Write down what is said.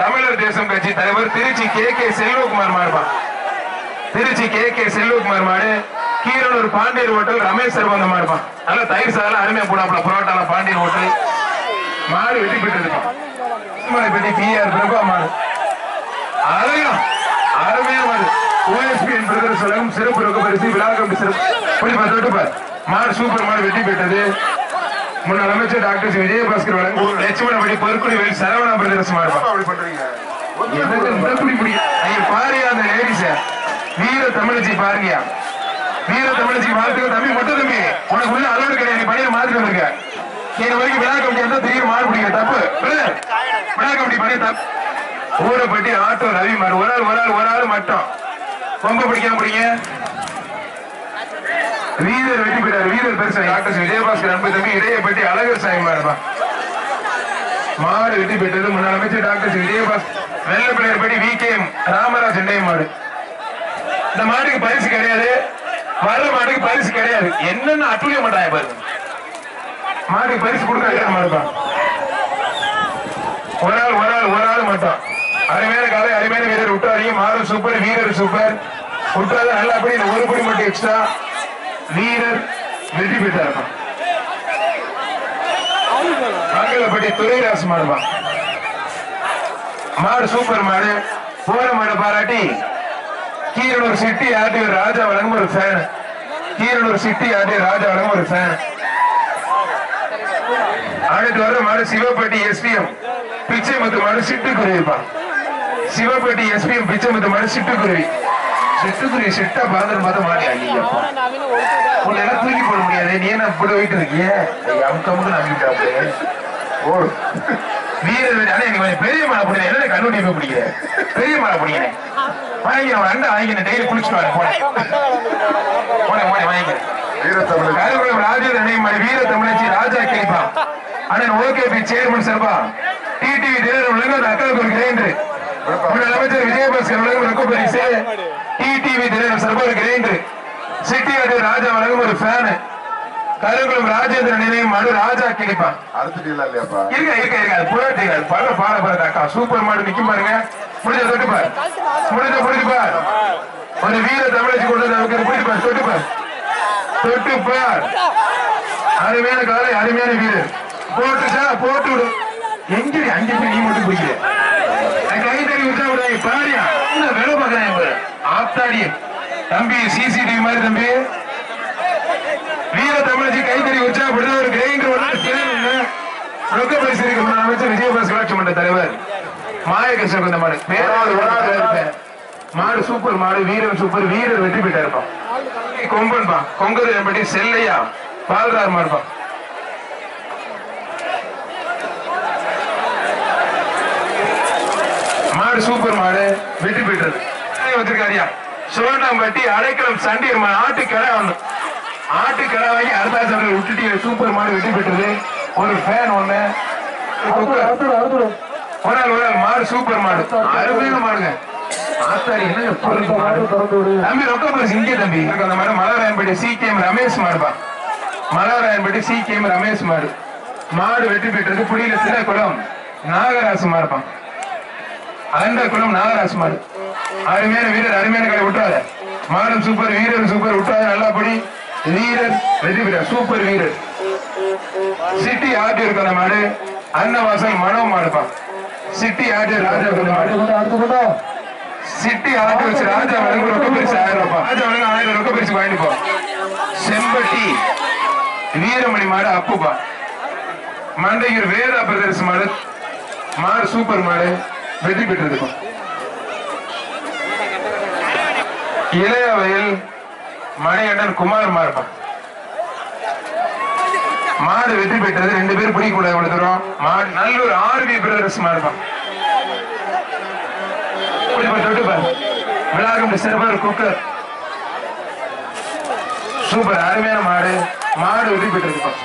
தமிழர் தேசம் கட்சி தலைவர் Trichy K K Selvakumar மாடுபா திருச்சி கே கே செல்வகுமார் மாடு கீரனூர் பாண்டியர் ஹோட்டல் ரமேஷ் சர்வந்த மாடுபான் நல்லா தயிர் சாதம் அருமையா போடாப்புல புரோட்டால பாண்டியர் ஹோட்டல் மாடு வெட்டி பெற்றிருக்கும் பெட்டி பிஆர் பிரபா மாடு. அழகா அருமையா மாடு. ஓஎஸ்பிஎன் பிரதர் சொல்லவும் சிறப்பு ரொக்க பரிசு விழாக்கம் சிறப்பு. போய் பார்த்துட்டு மாடு சூப்பர் மாடு வெட்டி பெற்றது. முன்னாள் அமைச்சர் டாக்டர். விஜயபாஸ்கர் வழங்கும் லட்சுமணபடி பொற்குடி வேல் சரவணா அந்த லேடிஸ. வீர தமிழச்சி பாருங்கயா வீர தமிழச்சி வாழ்த்துக்க தம்பி மட்டும் தம்பி. உனக்கு உள்ள அளவு கிடையாது. நீ பணியை மாத்திட்டு வந்திருக்க. இது வரைக்கும் விழா கமிட்டி இருந்தா தெரியும்? மாடு பிடிக்க தப்பு. விழா கமிட்டி பண்ணி தப்பு ஊரப்பட்டி ஆட்டோ ரவி மாடு ஒரு ஆள் ஒரு ஆள் ஒரு ஆள் மட்டும். கொம்ப பிடிக்காம பிடிங்க. வீரர் வெற்றி பெற்றார். வீரர் பெருசா டாக்டர் விஜயபாஸ்கர் அன்பு தம்பி இடையப்பட்டி அழகர் சாமி மாடுப்பா மாடு வெற்றி பெற்றது. முன்னாள் அமைச்சர் டாக்டர் விஜயபாஸ் வெள்ள வெள்ளப்பிள்ளையர் படி வி கே எம் ராமராஜ் மாடு. இந்த மாட்டுக்கு பரிசு கிடையாது. வர்ற மாட்டுக்கு பரிசு கிடையாது. என்னென்ன அட்டுழிய மாட்டாங்க பாருங்க. மாட்டுக்கு பரிசு கொடுக்க மாடுப்பா? ஒரு ஆள் ஒரு ஆள் ஒரு ஆள் மட்டும். அருமையான காலை அருமையான வீரர். விட்டாரியும் மாறு சூப்பர் வீரர் சூப்பர் விட்டாத நல்லா அப்படி இந்த ஒரு படி மட்டும் எக்ஸ்ட்ரா வீரர் வெற்றி பெற்றார் மங்களப்பட்டி துரைராசு மாடுபா மாடு சூப்பர் மாடு. போற மாடு பாராட்டி கீரனூர் சிட்டி ஆர்டி ராஜா வழங்கும் ஒரு fan Keeranur city RT Raja வழங்கும் ஒரு ஃபேன் அடுத்து வர மாடு சிவப்பட்டி எஸ்பிஎம். பிச்சைமுத்து மாடு சிட்டுக்குருவிப்பா. சிவப்பட்டி எஸ்பிஎம் பிச்சைமுத்து மாடு சிட்டுக்குருவி. சிட்டுக்குருவி சிட்டா பாதர் மாதம் மாடி ஐயப்பா உன்னை எல்லாம் தூக்கி போட முடியாது. நீ என்ன இப்படி போயிட்டு இருக்கிய? அமுக்கமுக்கு நம்பிட்டாப்ல ஓ. வீரர் எனக்கு கொஞ்சம் பெரிய மழை பிடிக்கிறேன் என்ன கண்ணுட்டி போய் பிடிக்கிறேன் பெரிய மழை பிடிக்கிறேன் வாங்கிக்கிறேன் ஒரு அண்டை வாங்கிக்கிறேன் டெய்லி குளிச்சுட்டு வரேன் போனேன் போனேன் போனேன் வாங்கிக்கிறேன் வீரத்தமிழ் கருகுளம் ராஜேந்திர நினைவு வீர தமிழச்சி ராஜா கேப்பா அண்ணன் ஓகேபி சேர்மன் சார்பா டிடிவி அக்காவுக்கு ஒரு கிரைண்டர் முன்னாள் அமைச்சர் விஜயபாஸ்கர் வழங்கும் ரொக்க பரிசு டிடிவி தினகரன் சார்பா ஒரு கிரைண்டர் சிட்டியாடு ராஜா வழங்கும் ஒரு ஃபேனு கருகுளம் ராஜேந்திர நினைவு மாடு ராஜா கிளிப்பான் அறுத்துட்டீங்களா இல்லையாப்பா? இருக்க இருக்க இருக்க அது பல பாட பாருங்க அக்கா. சூப்பர் மாடு நிக்கும் பாருங்க. முடிஞ்ச தொட்டு பார். முடிஞ்ச முடிஞ்சு பார். ஒரு வீர தமிழச்சி கொண்டு பார். தொட்டு பார். தொட்டு பார். அருமையான காலை அருமையான வீரர் போட்டுச்சா போட்டு விடு. எங்கடி அங்க போய் நீ மட்டும் பிடிக்கிற கை தறி விட்டா விடாங்க பாரியா என்ன வேலை பாக்குறாங்க பாரு ஆத்தாடி தம்பி சிசிடிவி மாதிரி தம்பி. வீர தமிழச்சி கைத்தறி உற்சாகப்படுத்த ஒரு கிரைண்டர் ஒன்று ரொக்க பரிசு இருக்கு அமைச்சர் விஜயபாஸ்கர் ஆட்சி மன்ற தலைவர் மாயகிருஷ்ணன் கொண்ட மாடு பேராவது வராது இருப்பேன் மாடு சூப்பர் மாடு வீரன் சூப்பர் வீரர் வெற்றி பெற்றா இருப்பான் கொம்பன்பா. கொங்கரு என்படி செல்லையா. பால்கார் மாடுபா மாடு சூப்பர் மாடு வெற்றி பெற்றது. வச்சிருக்காரியா சோட்டாம்பட்டி அடைக்கலம் சண்டியர் மாடு ஆட்டு கடை ஒண்ணு ஆட்டு கடை வாங்கி அவர்கள் விட்டுட்டு சூப்பர் மாடு வெற்றி பெற்றது. ஒரு ஃபேன் ஒண்ணு. ஒரு ஆள் ஒரு ஆள் மாடு சூப்பர் மாடு. அருமையான மாடுங்க. என்ன மாடு? தம்பி ரொக்க பரிசு இங்கே தம்பி. அந்த மாடு மலராயன்பட்டி சி கேம் ரமேஷ் மாடுப்பா மலராயன்பட்டி சி கேம் ரமேஷ் மாடு. மாடு வெற்றி பெற்றது புடியில சின்ன குளம். நாகராசு மாடுப்பான் அகண்ட குளம் நாகராசு மாடு. அருமையான வீரர் அருமையான கடை விட்டாத மாடும் சூப்பர் வீரர் சூப்பர் விட்டாத நல்லபடி. வீரர் வெற்றி பெற சூப்பர் வீரர். சிட்டி ஆட்டி இருக்கிற மாடு. அன்னவாசல் மனோ மாடுப்பான் சிட்டி ஆட்டி ராஜா கொண்ட மாடு. சிட்டி ஆட்டி வச்சு ராஜா வழங்கு ரொக்க பரிசு ஆயிரம் ரூபாய் ராஜா வழங்கு ஆயிரம் ரொக்க பரிசு வாங்கிப்போம் செம்பட்டி வீரமணி மாடு அப்புப்பா. மண்டையூர் வேதா பிரதர்ஸ் மாடு. மாடு சூப்பர் மாடு. வெற்றி பெற்றிருக்கும் இளையவையில் மணிகண்டன் குமார் மார்பா மாடு வெற்றி பெற்றது. ரெண்டு பேரும் பிடிக்க கூடாது இவ்வளவு தூரம். மாடு நல்லூர் ஆர்வி பிரதர்ஸ் மாடுப்பா தொட்டு பாரு விழாக்கம் குக்கர் சூப்பர் அருமையான மாடு. மாடு வெற்றி பெற்றிருக்கும்.